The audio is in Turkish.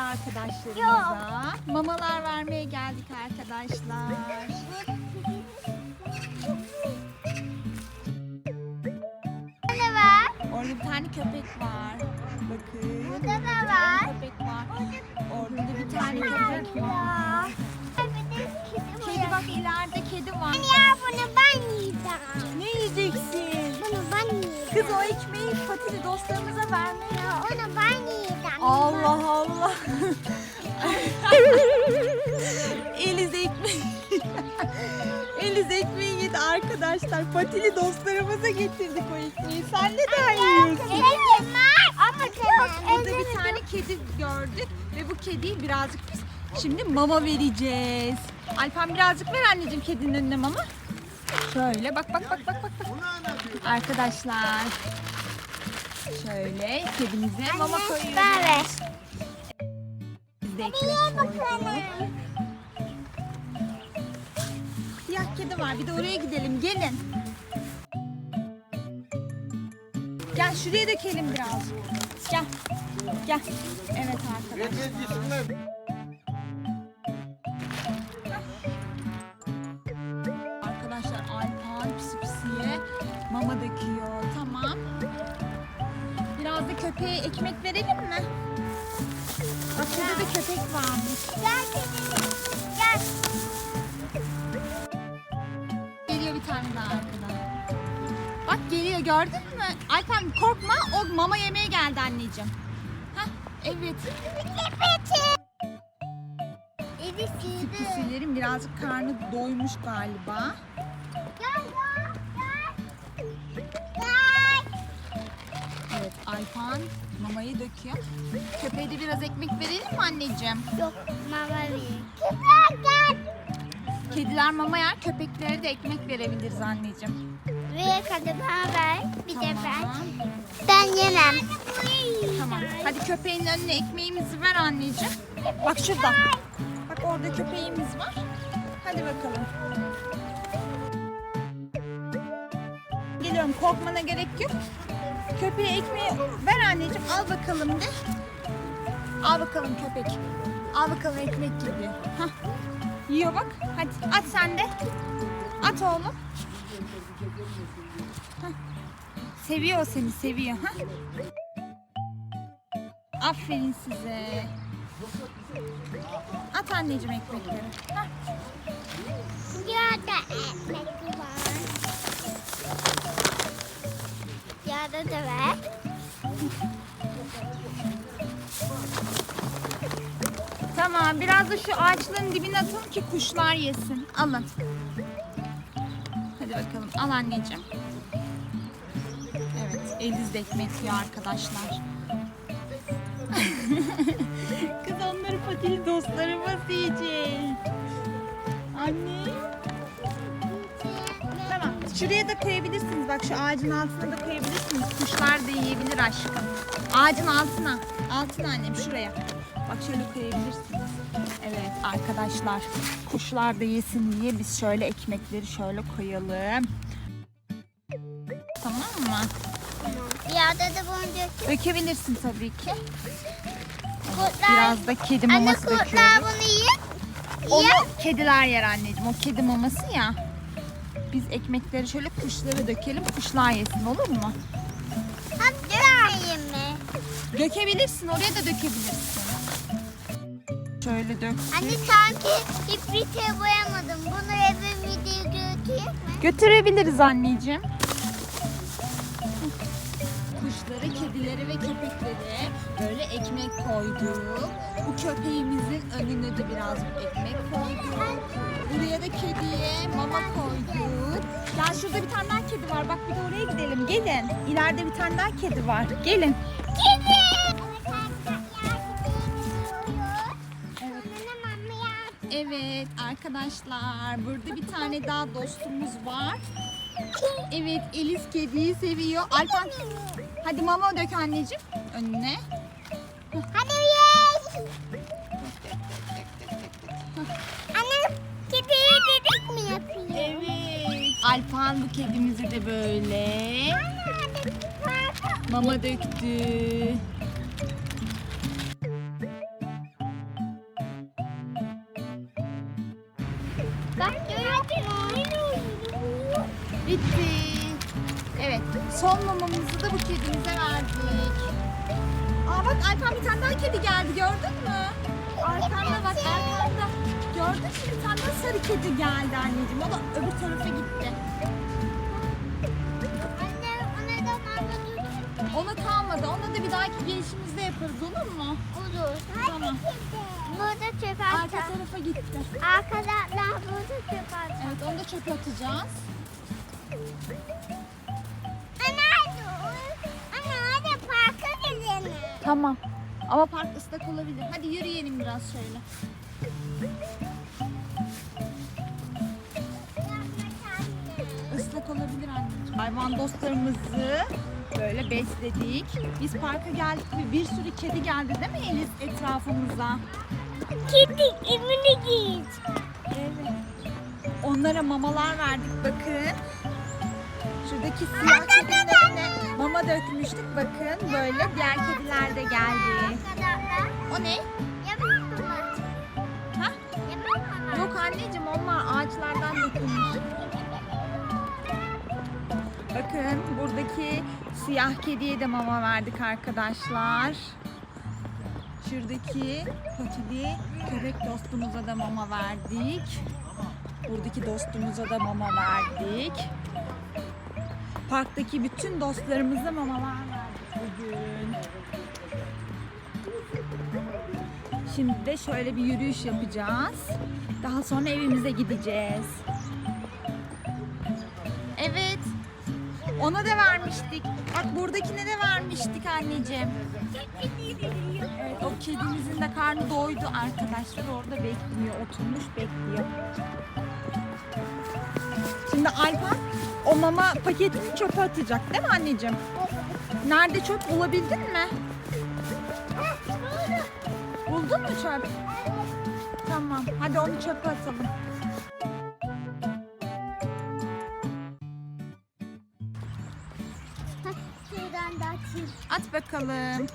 arkadaşlarımıza. Mamalar vermeye geldik arkadaşlar. Ne var? Orada bir tane köpek var. Bakın. Burada da var. Köpek var. Orada da bir tane köpek var. Kedi bak ileride kedi var. Ya bunu ben yiyeceğim. Ne yiyeceksin? O ekmeği patili dostlarımıza verme ya. Onu ben yiyeceğim. Allah Allah. Eliz ekmeği. Eliz ekmeği yedi arkadaşlar. Patili dostlarımıza getirdik o ekmeği. Sen neden yiyorsun? Var ama çok Burada bir tane kedi gördük ve bu kediyi birazcık biz şimdi mama vereceğiz. Alpan birazcık ver anneciğim kedinin önüne mama. Şöyle bak bak bak bak bak. bak. Arkadaşlar. Şöyle kedimize mama koyuyoruz. Biz de ekmek koyduk. Siyah kedi var. Bir de oraya gidelim. Gelin. Gel şuraya dökelim birazcık. Gel. Gel. Evet. Arkadaşlar mama döküyor. Tamam. Biraz da köpeğe ekmek verelim mi? Bak şurada da köpek varmış. Gel kedim. Gel. Geliyor bir tane daha arkadan. Bak geliyor gördün mü? Alpen korkma o mama yemeye geldi anneciğim. Hah evet. Pisilerin birazcık karnı doymuş galiba. Alpan mamayı döküyor. Köpeğe de biraz ekmek verelim mi anneciğim? Yok mama gel. Kediler mama yer, köpeklere de ekmek verebiliriz anneciğim. Ve hadi bana ver. Bir de ben. Tamam. Ben yemem. Tamam. Hadi köpeğin önüne ekmeğimizi ver anneciğim. Bak şurada. Bak orada köpeğimiz var. Hadi bakalım. Geliyorum. Korkmana gerek yok. Köpeğe ekmeği ver anneciğim. Al bakalım de. Al bakalım köpek. Al bakalım ekmek gibi. Hah. Yiyor bak. Hadi at sen de. At oğlum. Hah. Seviyor seni seviyor. Hah. Aferin size. At anneciğim ekmekleri. Hah. Yağda ekmek Yağda da ver. Tamam biraz da şu ağaçların dibine atın ki kuşlar yesin. Alın. Hadi bakalım al anneciğim. Evet Eliz de ekmek yiyor arkadaşlar. Kız onları patili dostlarımız yiyecek. Anne. Şuraya da koyabilirsiniz. Bak şu ağacın altına da koyabilirsiniz. Kuşlar da yiyebilir aşkım. Ağacın altına. Altına annem şuraya. Bak şöyle koyabilirsiniz. Evet arkadaşlar kuşlar da yesin diye biz şöyle ekmekleri şöyle koyalım. Tamam mı? Yağda da bunu dök. Dökebilirsin tabii ki. Kurtlar. Biraz da kedi Anne maması kurtlar döküyoruz. bunu yiyin. Onu kediler yer anneciğim. O kedi maması ya. Biz ekmekleri şöyle kuşlara dökelim. Kuşlar yesin olur mu? Dökmeyin mi? Dökebilirsin. Oraya da dökebilirsin. Şöyle dök. Anne sanki ibrite boyamadım. Bunu eve video götüreyim mi? Götürebiliriz anneciğim. Kuşları, kedileri ve köpekleri böyle ekmek koyduk. Bu köpeğimizin önüne de birazcık ekmek koyduk. Buraya da kediye mama koyduk. Şurada bir tane daha kedi var. Bak bir de oraya gidelim. Gelin. İleride bir tane daha kedi var. Gelin. Kedi! Evet. Arkadaşlar burada bir tane daha dostumuz var. Evet Eliz kediyi seviyor. Alpan hadi mama dök anneciğim önüne. Hadi Alpan bu kedimizi de böyle mama döktü. Bak Bitti. Evet. Son mamamızı da bu kedimize verdik. Aa bak Alpan bir tane daha kedi geldi gördün mü? Arkanda bak arkanda. Bir kedi geldi anneciğim. O da öbür tarafa gitti. Anne ona da mama Ona kalmadı. Ona da bir dahaki gelişimizde yaparız olur mu? olur. Tamam. Burada çöp Arka atacağım. tarafa gitti. Arkadaşlar burada çöp atacağım. Evet onu da çöpe atacağız. Anne Anne hadi parka gidelim. Tamam. Ama park ıslak olabilir. Hadi yürüyelim biraz şöyle. Olabilir anneciğim. Hayvan dostlarımızı böyle besledik. Biz parka geldik ve bir sürü kedi geldi değil mi Elis etrafımıza? Kedi emine git. Evet. Onlara mamalar verdik bakın. Şuradaki siyah kedilerine mama dökmüştük bakın. Böyle diğer kediler de geldi. O ne? Buradaki siyah kediye de mama verdik arkadaşlar. Şuradaki patili köpek dostumuza da mama verdik. Buradaki dostumuza da mama verdik. Parktaki bütün dostlarımıza mamalar verdik bugün. Şimdi de şöyle bir yürüyüş yapacağız. Daha sonra evimize gideceğiz. Ona da vermiştik. Bak buradakine de vermiştik anneciğim. Evet, o kedimizin de karnı doydu arkadaşlar. Orada bekliyor. Oturmuş bekliyor. Şimdi Alpan o mama paketini çöpe atacak değil mi anneciğim? Nerede çöp bulabildin mi? Buldun mu çöp? Tamam. Hadi onu çöpe atalım. Bakalım.